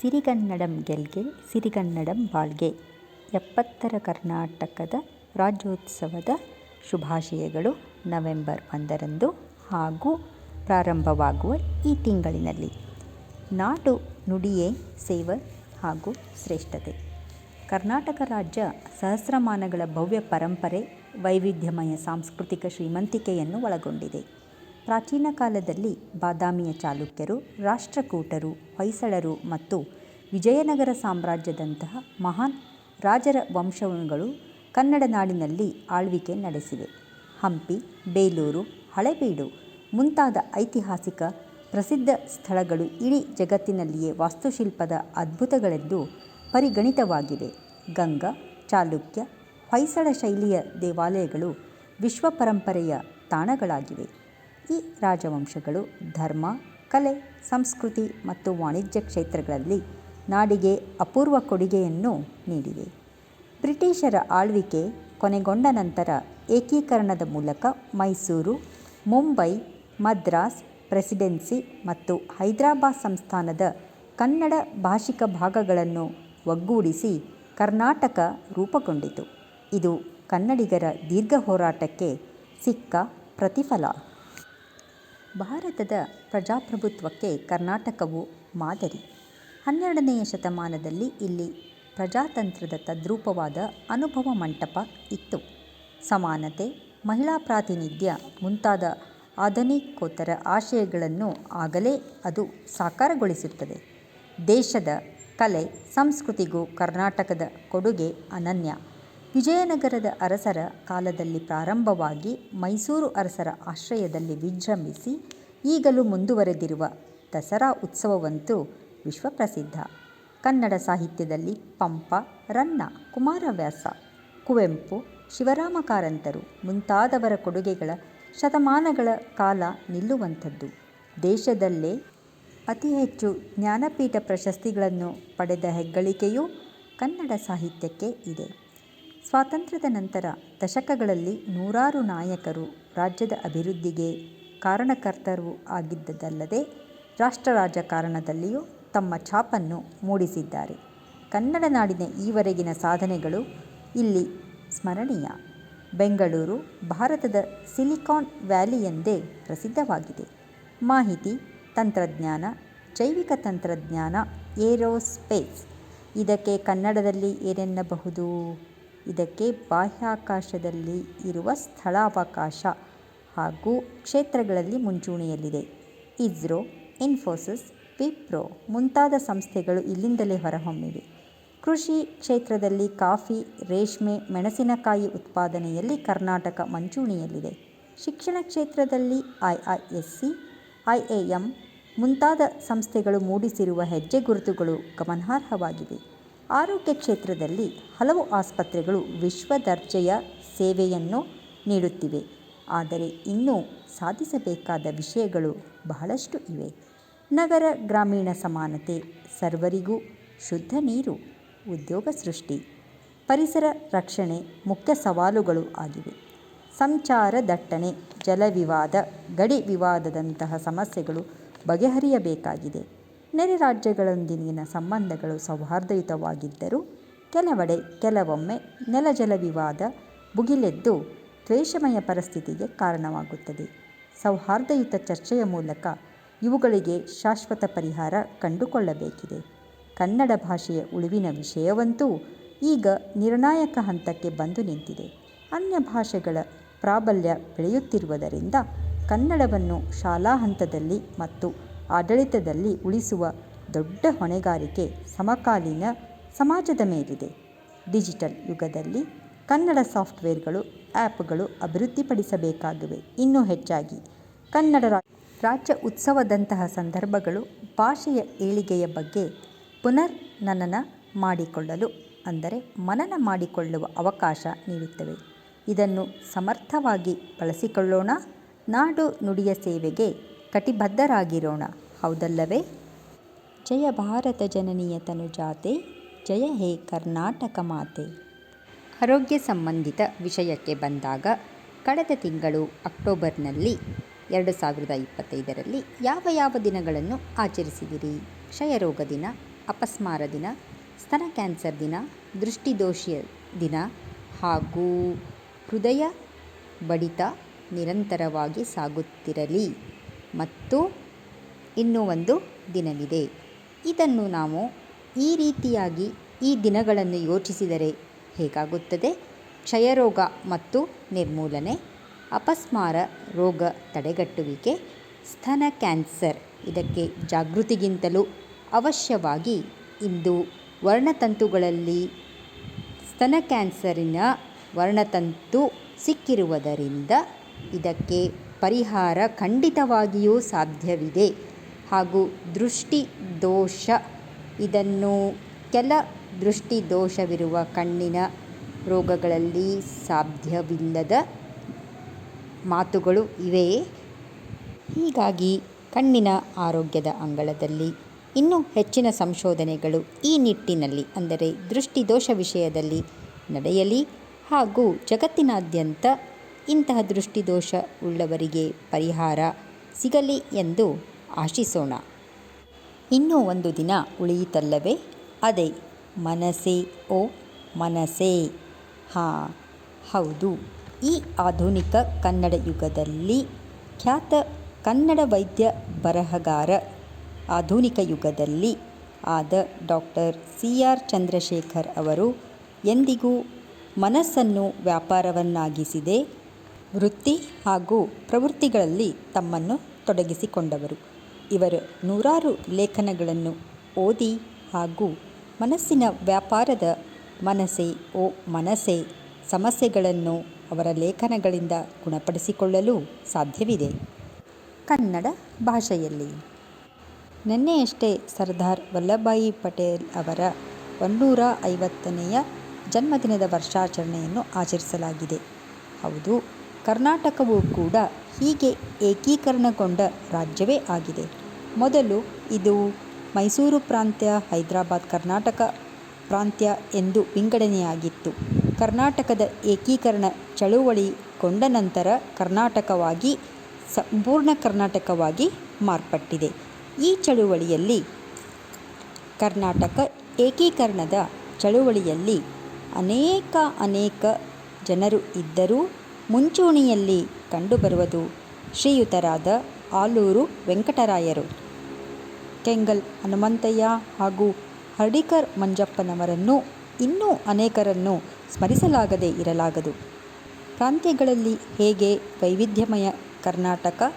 ಸಿರಿಗನ್ನಡಂ ಗೆಲ್ಗೆ, ಸಿರಿಗನ್ನಡಂ ಬಾಳ್ಗೆ. ಎಪ್ಪತ್ತರ ಕರ್ನಾಟಕದ ರಾಜ್ಯೋತ್ಸವದ ಶುಭಾಶಯಗಳು ನವೆಂಬರ್ ಒಂದರಂದು ಹಾಗೂ ಪ್ರಾರಂಭವಾಗುವ ಈ ತಿಂಗಳಿನಲ್ಲಿ. ನಾಡು ನುಡಿಯೇ ಸೇವ ಹಾಗೂ ಶ್ರೇಷ್ಠತೆ. ಕರ್ನಾಟಕ ರಾಜ್ಯ ಸಹಸ್ರಮಾನಗಳ ಭವ್ಯ ಪರಂಪರೆ, ವೈವಿಧ್ಯಮಯ ಸಾಂಸ್ಕೃತಿಕ ಶ್ರೀಮಂತಿಕೆಯನ್ನು ಒಳಗೊಂಡಿದೆ. ಪ್ರಾಚೀನ ಕಾಲದಲ್ಲಿ ಬಾದಾಮಿಯ ಚಾಲುಕ್ಯರು, ರಾಷ್ಟ್ರಕೂಟರು, ಹೊಯ್ಸಳರು ಮತ್ತು ವಿಜಯನಗರ ಸಾಮ್ರಾಜ್ಯದಂತಹ ಮಹಾನ್ ರಾಜರ ವಂಶಗಳು ಕನ್ನಡ ನಾಡಿನಲ್ಲಿ ಆಳ್ವಿಕೆ ನಡೆಸಿವೆ. ಹಂಪಿ, ಬೇಲೂರು, ಹಳೆಬೀಡು ಮುಂತಾದ ಐತಿಹಾಸಿಕ ಪ್ರಸಿದ್ಧ ಸ್ಥಳಗಳು ಇಡೀ ಜಗತ್ತಿನಲ್ಲಿಯೇ ವಾಸ್ತುಶಿಲ್ಪದ ಅದ್ಭುತಗಳೆಂದು ಪರಿಗಣಿತವಾಗಿವೆ. ಗಂಗಾ, ಚಾಲುಕ್ಯ, ಹೊಯ್ಸಳ ಶೈಲಿಯ ದೇವಾಲಯಗಳು ವಿಶ್ವ ಪರಂಪರೆಯ ತಾಣಗಳಾಗಿವೆ. ಈ ರಾಜವಂಶಗಳು ಧರ್ಮ, ಕಲೆ, ಸಂಸ್ಕೃತಿ ಮತ್ತು ವಾಣಿಜ್ಯ ಕ್ಷೇತ್ರಗಳಲ್ಲಿ ನಾಡಿಗೆ ಅಪೂರ್ವ ಕೊಡುಗೆಯನ್ನು ನೀಡಿವೆ ಬ್ರಿಟಿಷರ ಆಳ್ವಿಕೆ ಕೊನೆಗೊಂಡ ನಂತರ ಏಕೀಕರಣದ ಮೂಲಕ ಮೈಸೂರು, ಮುಂಬೈ, ಮದ್ರಾಸ್, ಪ್ರೆಸಿಡೆನ್ಸಿ ಮತ್ತು ಹೈದರಾಬಾದ್ ಸಂಸ್ಥಾನದ ಕನ್ನಡ ಭಾಷಿಕ ಭಾಗಗಳನ್ನು ಒಗ್ಗೂಡಿಸಿ ಕರ್ನಾಟಕ ರೂಪುಗೊಂಡಿತು. ಇದು ಕನ್ನಡಿಗರ ದೀರ್ಘ ಹೋರಾಟಕ್ಕೆ ಸಿಕ್ಕ ಪ್ರತಿಫಲ. ಭಾರತದ ಪ್ರಜಾಪ್ರಭುತ್ವಕ್ಕೆ ಕರ್ನಾಟಕವು ಮಾದರಿ. ಹನ್ನೆರಡನೆಯ ಶತಮಾನದಲ್ಲಿ ಇಲ್ಲಿ ಪ್ರಜಾತಂತ್ರದ ತದ್ರೂಪವಾದ ಅನುಭವ ಮಂಟಪ ಇತ್ತು. ಸಮಾನತೆ, ಮಹಿಳಾ ಪ್ರಾತಿನಿಧ್ಯ ಮುಂತಾದ ಆಧುನಿಕೋತ್ತರ ಆಶಯಗಳನ್ನು ಆಗಲೇ ಅದು ಸಾಕಾರಗೊಳಿಸುತ್ತದೆ. ದೇಶದ ಕಲೆ, ಸಂಸ್ಕೃತಿಗೂ ಕರ್ನಾಟಕದ ಕೊಡುಗೆ ಅನನ್ಯ. ವಿಜಯನಗರದ ಅರಸರ ಕಾಲದಲ್ಲಿ ಪ್ರಾರಂಭವಾಗಿ ಮೈಸೂರು ಅರಸರ ಆಶ್ರಯದಲ್ಲಿ ವಿಜೃಂಭಿಸಿ ಈಗಲೂ ಮುಂದುವರೆದಿರುವ ದಸರಾ ಉತ್ಸವವಂತೂ ವಿಶ್ವಪ್ರಸಿದ್ಧ. ಕನ್ನಡ ಸಾಹಿತ್ಯದಲ್ಲಿ ಪಂಪ, ರನ್ನ, ಕುಮಾರವ್ಯಾಸ, ಕುವೆಂಪು ಶಿವರಾಮ ಕಾರಂತರು ಮುಂತಾದವರ ಕೊಡುಗೆಗಳ ಶತಮಾನಗಳ ಕಾಲ ನಿಲ್ಲುವಂಥದ್ದು. ದೇಶದಲ್ಲೇ ಅತಿ ಹೆಚ್ಚು ಜ್ಞಾನಪೀಠ ಪ್ರಶಸ್ತಿಗಳನ್ನು ಪಡೆದ ಹೆಗ್ಗಳಿಕೆಯೂ ಕನ್ನಡ ಸಾಹಿತ್ಯಕ್ಕೆ ಇದೆ. ಸ್ವಾತಂತ್ರ್ಯದ ನಂತರ ದಶಕಗಳಲ್ಲಿ ನೂರಾರು ನಾಯಕರು ರಾಜ್ಯದ ಅಭಿವೃದ್ಧಿಗೆ ಕಾರಣಕರ್ತರು ಆಗಿದ್ದದಲ್ಲದೆ ರಾಷ್ಟ್ರ ರಾಜಕಾರಣದಲ್ಲಿಯೂ ತಮ್ಮ ಛಾಪನ್ನು ಮೂಡಿಸಿದ್ದಾರೆ. ಕನ್ನಡ ನಾಡಿನ ಈವರೆಗಿನ ಸಾಧನೆಗಳು ಇಲ್ಲಿ ಸ್ಮರಣೀಯ. ಬೆಂಗಳೂರು, ಭಾರತದ ಸಿಲಿಕಾನ್ ವ್ಯಾಲಿ ಎಂದೇ ಪ್ರಸಿದ್ಧವಾಗಿದೆ. ಮಾಹಿತಿ, ತಂತ್ರಜ್ಞಾನ, ಜೈವಿಕ ತಂತ್ರಜ್ಞಾನ, ಏರೋಸ್ಪೇಸ್ ಇದಕ್ಕೆ ಕನ್ನಡದಲ್ಲಿ ಏನೆನ್ನಬಹುದು? ಇದಕ್ಕೆ ಬಾಹ್ಯಾಕಾಶದಲ್ಲಿ ಇರುವ ಸ್ಥಳಾವಕಾಶ ಹಾಗೂ ಕ್ಷೇತ್ರಗಳಲ್ಲಿ ಮುಂಚೂಣಿಯಲ್ಲಿದೆ. ಇಸ್ರೋ, ಇನ್ಫೋಸಿಸ್, ವಿಪ್ರೋ ಮುಂತಾದ ಸಂಸ್ಥೆಗಳು ಇಲ್ಲಿಂದಲೇ ಹೊರಹೊಮ್ಮಿವೆ. ಕೃಷಿ ಕ್ಷೇತ್ರದಲ್ಲಿ ಕಾಫಿ, ರೇಷ್ಮೆ, ಮೆಣಸಿನಕಾಯಿ ಉತ್ಪಾದನೆಯಲ್ಲಿ ಕರ್ನಾಟಕ ಮುಂಚೂಣಿಯಲ್ಲಿದೆ. ಶಿಕ್ಷಣ ಕ್ಷೇತ್ರದಲ್ಲಿ ಐಐಎಸ್ಸಿ ಐಎಎಂ ಮುಂತಾದ ಸಂಸ್ಥೆಗಳು ಮೂಡಿಸಿರುವ ಹೆಜ್ಜೆ ಗುರುತುಗಳು ಗಮನಾರ್ಹವಾಗಿವೆ. ಆರೋಗ್ಯ ಕ್ಷೇತ್ರದಲ್ಲಿ ಹಲವು ಆಸ್ಪತ್ರೆಗಳು ವಿಶ್ವ ದರ್ಜೆಯ ಸೇವೆಯನ್ನು ನೀಡುತ್ತಿವೆ. ಆದರೆ ಇನ್ನೂ ಸಾಧಿಸಬೇಕಾದ ವಿಷಯಗಳು ಬಹಳಷ್ಟು ಇವೆ. ನಗರ ಗ್ರಾಮೀಣ ಸಮಾನತೆ, ಸರ್ವರಿಗೂ ಶುದ್ಧ ನೀರು, ಉದ್ಯೋಗ ಸೃಷ್ಟಿ, ಪರಿಸರ ರಕ್ಷಣೆ ಮುಖ್ಯ ಸವಾಲುಗಳು ಆಗಿವೆ. ಸಂಚಾರ ದಟ್ಟಣೆ, ಜಲವಿವಾದ, ಗಡಿ ವಿವಾದದಂತಹ ಸಮಸ್ಯೆಗಳು ಬಗೆಹರಿಯಬೇಕಾಗಿದೆ. ನೆರೆ ರಾಜ್ಯಗಳೊಂದಿಗಿನ ಸಂಬಂಧಗಳು ಸೌಹಾರ್ದಯುತವಾಗಿದ್ದರೂ ಕೆಲವೆಡೆ ಕೆಲವೊಮ್ಮೆ ನೆಲಜಲ ವಿವಾದ ಭುಗಿಲೆದ್ದು ದ್ವೇಷಮಯ ಪರಿಸ್ಥಿತಿಗೆ ಕಾರಣವಾಗುತ್ತದೆ. ಸೌಹಾರ್ದಯುತ ಚರ್ಚೆಯ ಮೂಲಕ ಇವುಗಳಿಗೆ ಶಾಶ್ವತ ಪರಿಹಾರ ಕಂಡುಕೊಳ್ಳಬೇಕಿದೆ. ಕನ್ನಡ ಭಾಷೆಯ ಉಳಿವಿನ ವಿಷಯವಂತೂ ಈಗ ನಿರ್ಣಾಯಕ ಹಂತಕ್ಕೆ ಬಂದು ನಿಂತಿದೆ. ಅನ್ಯ ಭಾಷೆಗಳ ಪ್ರಾಬಲ್ಯ ಬೆಳೆಯುತ್ತಿರುವುದರಿಂದ ಕನ್ನಡವನ್ನು ಶಾಲಾ ಹಂತದಲ್ಲಿ ಮತ್ತು ಆಡಳಿತದಲ್ಲಿ ಉಳಿಸುವ ದೊಡ್ಡ ಹೊಣೆಗಾರಿಕೆ ಸಮಕಾಲೀನ ಸಮಾಜದ ಮೇಲಿದೆ. ಡಿಜಿಟಲ್ ಯುಗದಲ್ಲಿ ಕನ್ನಡ ಸಾಫ್ಟ್ವೇರ್ಗಳು, ಆ್ಯಪ್ಗಳು ಅಭಿವೃದ್ಧಿಪಡಿಸಬೇಕಾಗಿವೆ. ಇನ್ನೂ ಹೆಚ್ಚಾಗಿ ಕನ್ನಡ ರಾಜ್ಯ ಉತ್ಸವದಂತಹ ಸಂದರ್ಭಗಳು ಭಾಷೆಯ ಏಳಿಗೆಯ ಬಗ್ಗೆ ಪುನರ್ಮನನ ಮಾಡಿಕೊಳ್ಳಲು, ಅಂದರೆ ಮನನ ಮಾಡಿಕೊಳ್ಳುವ ಅವಕಾಶ ನೀಡುತ್ತವೆ. ಇದನ್ನು ಸಮರ್ಥವಾಗಿ ಬಳಸಿಕೊಳ್ಳೋಣ. ನಾಡು ನುಡಿಯ ಸೇವೆಗೆ ಕಟಿಬದ್ಧರಾಗಿರೋಣ. ಹೌದಲ್ಲವೇ? ಜಯ ಭಾರತ ಜನನಿಯ ತನುಜಾತೆ, ಜಯ ಹೇ ಕರ್ನಾಟಕ ಮಾತೆ. ಆರೋಗ್ಯ ಸಂಬಂಧಿತ ವಿಷಯಕ್ಕೆ ಬಂದಾಗ, ಕಳೆದ ತಿಂಗಳು ಅಕ್ಟೋಬರ್ನಲ್ಲಿ ಎರಡು ಸಾವಿರದ ಇಪ್ಪತ್ತೈದರಲ್ಲಿ ಯಾವ ಯಾವ ದಿನಗಳನ್ನು ಆಚರಿಸಿದಿರಿ? ಕ್ಷಯರೋಗ ದಿನ, ಅಪಸ್ಮಾರ ದಿನ, ಸ್ತನ ಕ್ಯಾನ್ಸರ್ ದಿನ ದೃಷ್ಟಿದೋಷಿಯ ದಿನ ಹಾಗೂ ಹೃದಯ ಬಡಿತ ನಿರಂತರವಾಗಿ ಸಾಗುತ್ತಿರಲಿ. ಮತ್ತು ಇನ್ನೂ ಒಂದು ದಿನವಿದೆ. ಇದನ್ನು ನಾವು ಈ ರೀತಿಯಾಗಿ ಈ ದಿನಗಳನ್ನು ಯೋಚಿಸಿದರೆ ಹೇಗಾಗುತ್ತದೆ? ಕ್ಷಯರೋಗ ಮತ್ತು ನಿರ್ಮೂಲನೆ, ಅಪಸ್ಮಾರ ರೋಗ ತಡೆಗಟ್ಟುವಿಕೆ, ಸ್ತನ ಕ್ಯಾನ್ಸರ್ ಇದಕ್ಕೆ ಜಾಗೃತಿಗಿಂತಲೂ ಅವಶ್ಯವಾಗಿ ಇಂದು ವರ್ಣತಂತುಗಳಲ್ಲಿ ಸ್ತನ ಕ್ಯಾನ್ಸರಿನ ವರ್ಣತಂತು ಸಿಕ್ಕಿರುವುದರಿಂದ ಇದಕ್ಕೆ ಪರಿಹಾರ ಖಂಡಿತವಾಗಿಯೂ ಸಾಧ್ಯವಿದೆ. ಹಾಗೂ ದೃಷ್ಟಿ ದೋಷ ಇದನ್ನು ಕೆಲ ದೃಷ್ಟಿ ದೋಷವಿರುವ ಕಣ್ಣಿನ ರೋಗಗಳಲ್ಲಿ ಸಾಧ್ಯವಿಲ್ಲದ ಮಾತುಗಳು ಇವೆ. ಹೀಗಾಗಿ ಕಣ್ಣಿನ ಆರೋಗ್ಯದ ಅಂಗಳದಲ್ಲಿ ಇನ್ನೂ ಹೆಚ್ಚಿನ ಸಂಶೋಧನೆಗಳು ಈ ನಿಟ್ಟಿನಲ್ಲಿ, ಅಂದರೆ ದೃಷ್ಟಿದೋಷ ವಿಷಯದಲ್ಲಿ ನಡೆಯಲಿ ಹಾಗೂ ಜಗತ್ತಿನಾದ್ಯಂತ ಇಂತಹ ದೃಷ್ಟಿದೋಷ ಉಳ್ಳವರಿಗೆ ಪರಿಹಾರ ಸಿಗಲಿ ಎಂದು ಆಶಿಸೋಣ. ಇನ್ನೂ ಒಂದು ದಿನ ಉಳಿಯಿತಲ್ಲವೇ? ಅದೇ, ಮನಸೇ, ಓ ಮನಸೇ. ಹಾಂ, ಹೌದು. ಈ ಆಧುನಿಕ ಕನ್ನಡ ಯುಗದಲ್ಲಿ ಖ್ಯಾತ ಕನ್ನಡ ವೈದ್ಯ ಬರಹಗಾರ ಆಧುನಿಕ ಯುಗದಲ್ಲಿ ಆದ ಡಾಕ್ಟರ್ ಸಿ ಆರ್ ಚಂದ್ರಶೇಖರ್ ಅವರು ಎಂದಿಗೂ ಮನಸ್ಸನ್ನು ವ್ಯಾಪಾರವನ್ನಾಗಿಸಿದೆ ವೃತ್ತಿ ಹಾಗೂ ಪ್ರವೃತ್ತಿಗಳಲ್ಲಿ ತಮ್ಮನ್ನು ತೊಡಗಿಸಿಕೊಂಡವರು. ಇವರು ನೂರಾರು ಲೇಖನಗಳನ್ನು ಓದಿ ಹಾಗೂ ಮನಸ್ಸಿನ ವ್ಯಾಪಾರದ ಮನಸೆ ಓ ಮನಸೆ ಸಮಸ್ಯೆಗಳನ್ನು ಅವರ ಲೇಖನಗಳಿಂದ ಗುಣಪಡಿಸಿಕೊಳ್ಳಲು ಸಾಧ್ಯವಿದೆ. ಕನ್ನಡ ಭಾಷೆಯಲ್ಲಿ ನಿನ್ನೆಯಷ್ಟೇ ಸರ್ದಾರ್ ವಲ್ಲಭಾಯಿ ಪಟೇಲ್ ಅವರ ಒನ್ನೂರ ಐವತ್ತನೆಯ ಜನ್ಮದಿನದ ವರ್ಷಾಚರಣೆಯನ್ನು ಆಚರಿಸಲಾಗಿದೆ. ಹೌದು ಕರ್ನಾಟಕವು ಕೂಡ ಹೀಗೆ ಏಕೀಕರಣಗೊಂಡ ರಾಜ್ಯವೇ ಆಗಿದೆ. ಮೊದಲು ಇದು ಮೈಸೂರು ಪ್ರಾಂತ್ಯ, ಹೈದರಾಬಾದ್ ಕರ್ನಾಟಕ ಪ್ರಾಂತ್ಯ ಎಂದು ವಿಂಗಡಣೆಯಾಗಿತ್ತು. ಕರ್ನಾಟಕದ ಏಕೀಕರಣ ಚಳುವಳಿಗೊಂಡ ನಂತರ ಕರ್ನಾಟಕವಾಗಿ, ಸಂಪೂರ್ಣ ಕರ್ನಾಟಕವಾಗಿ ಮಾರ್ಪಟ್ಟಿದೆ. ಈ ಚಳುವಳಿಯಲ್ಲಿ ಕರ್ನಾಟಕ ಏಕೀಕರಣದ ಚಳುವಳಿಯಲ್ಲಿ ಅನೇಕ ಅನೇಕ ಜನರು ಇದ್ದರೂ ಮುಂಚೂಣಿಯಲ್ಲಿ ಕಂಡುಬರುವುದು ಶ್ರೀಯುತರಾದ ಆಲೂರು ವೆಂಕಟರಾಯರು. ಕೆಂಗಲ್ ಹನುಮಂತಯ್ಯ ಹಾಗೂ ಹರ್ಡಿಕರ್ ಮಂಜಪ್ಪನವರನ್ನು ಇನ್ನೂ ಅನೇಕರನ್ನು ಸ್ಮರಿಸಲಾಗದೇ ಇರಲಾಗದು. ಪ್ರಾಂತ್ಯಗಳಲ್ಲಿ ಹೇಗೆ ವೈವಿಧ್ಯಮಯ ಕರ್ನಾಟಕ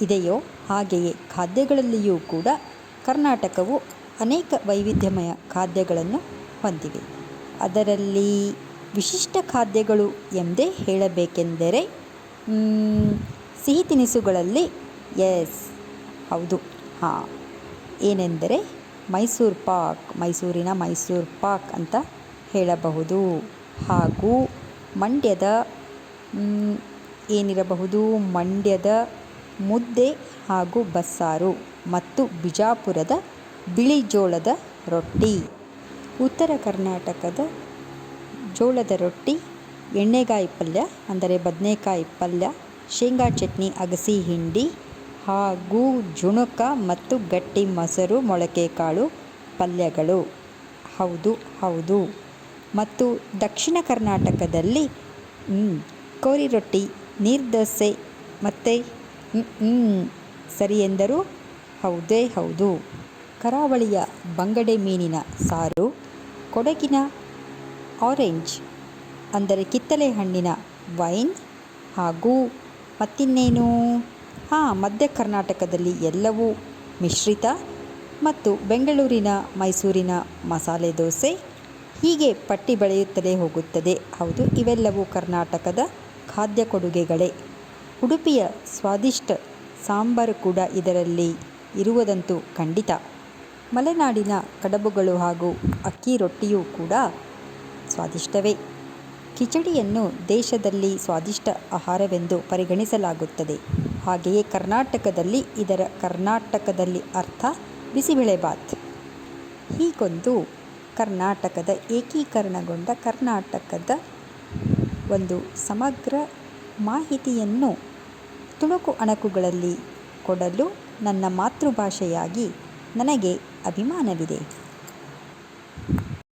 ಇದೆಯೋ ಹಾಗೆಯೇ ಖಾದ್ಯಗಳಲ್ಲಿಯೂ ಕೂಡ ಕರ್ನಾಟಕವು ಅನೇಕ ವೈವಿಧ್ಯಮಯ ಖಾದ್ಯಗಳನ್ನು ಹೊಂದಿವೆ. ಅದರಲ್ಲಿ ವಿಶಿಷ್ಟ ಖಾದ್ಯಗಳು ಎಂದೇ ಹೇಳಬೇಕೆಂದರೆ ಸಿಹಿ ತಿನಿಸುಗಳಲ್ಲಿ ಎಸ್, ಹೌದು, ಹಾಂ. ಏನೆಂದರೆ ಮೈಸೂರು ಪಾಕ್, ಮೈಸೂರಿನ ಮೈಸೂರು ಪಾಕ್ ಅಂತ ಹೇಳಬಹುದು. ಹಾಗೂ ಮಂಡ್ಯದ ಏನಿರಬಹುದು, ಮಂಡ್ಯದ ಮುದ್ದೆ ಹಾಗೂ ಬಸ್ಸಾರು ಮತ್ತು ಬಿಜಾಪುರದ ಬಿಳಿ ಜೋಳದ ರೊಟ್ಟಿ. ಉತ್ತರ ಕರ್ನಾಟಕದ ಜೋಳದ ರೊಟ್ಟಿ, ಎಣ್ಣೆಗಾಯಿ ಪಲ್ಯ, ಅಂದರೆ ಬದನೇಕಾಯಿ ಪಲ್ಯ, ಶೇಂಗಾ ಚಟ್ನಿ, ಅಗಸಿ ಹಿಂಡಿ ಹಾಗೂ ಜುಣುಕ ಮತ್ತು ಗಟ್ಟಿ ಮೊಸರು, ಮೊಳಕೆ ಕಾಳು ಪಲ್ಯಗಳು. ಹೌದು ಹೌದು. ಮತ್ತು ದಕ್ಷಿಣ ಕರ್ನಾಟಕದಲ್ಲಿ ಕೋರಿ ರೊಟ್ಟಿ, ನೀರು ದೋಸೆ ಮತ್ತು ಸರಿ ಎಂದರು. ಹೌದೇ, ಹೌದು. ಕರಾವಳಿಯ ಬಂಗಡೆ ಮೀನಿನ ಸಾರು, ಕೊಡಗಿನ ಆರೆಂಜ್, ಅಂದರೆ ಕಿತ್ತಳೆ ಹಣ್ಣಿನ ವೈನ್ ಹಾಗೂ ಮತ್ತಿನ್ನೇನು? ಹಾಂ, ಮಧ್ಯ ಕರ್ನಾಟಕದಲ್ಲಿ ಎಲ್ಲವೂ ಮಿಶ್ರಿತ ಮತ್ತು ಬೆಂಗಳೂರಿನ ಮೈಸೂರಿನ ಮಸಾಲೆ ದೋಸೆ ಹೀಗೆ ಪಟ್ಟಿ ಬೆಳೆಯುತ್ತಲೇ ಹೋಗುತ್ತದೆ. ಹೌದು, ಇವೆಲ್ಲವೂ ಕರ್ನಾಟಕದ ಖಾದ್ಯ ಕೊಡುಗೆಗಳೇ. ಉಡುಪಿಯ ಸ್ವಾದಿಷ್ಟ ಸಾಂಬಾರು ಕೂಡ ಇದರಲ್ಲಿ ಇರುವುದಂತೂ ಖಂಡಿತ. ಮಲೆನಾಡಿನ ಕಡಬುಗಳು ಹಾಗೂ ಅಕ್ಕಿ ರೊಟ್ಟಿಯೂ ಕೂಡ ಸ್ವಾದಿಷ್ಟವೇ. ಕಿಚಡಿಯನ್ನು ದೇಶದಲ್ಲಿ ಸ್ವಾದಿಷ್ಟ ಆಹಾರವೆಂದು ಪರಿಗಣಿಸಲಾಗುತ್ತದೆ. ಹಾಗೆಯೇ ಕರ್ನಾಟಕದಲ್ಲಿ ಇದರ ಕರ್ನಾಟಕದಲ್ಲಿ ಅರ್ಥ ಬಿಸಿಬೇಳೆಬಾತ್. ಹೀಗೊಂದು ಕರ್ನಾಟಕದ ಏಕೀಕರಣಗೊಂಡ ಕರ್ನಾಟಕದ ಒಂದು ಸಮಗ್ರ ಮಾಹಿತಿಯನ್ನು ತುಣುಕು ಅಣಕುಗಳಲ್ಲಿ ಕೊಡಲು ನನ್ನ ಮಾತೃಭಾಷೆಯಾಗಿ ನನಗೆ ಅಭಿಮಾನವಿದೆ.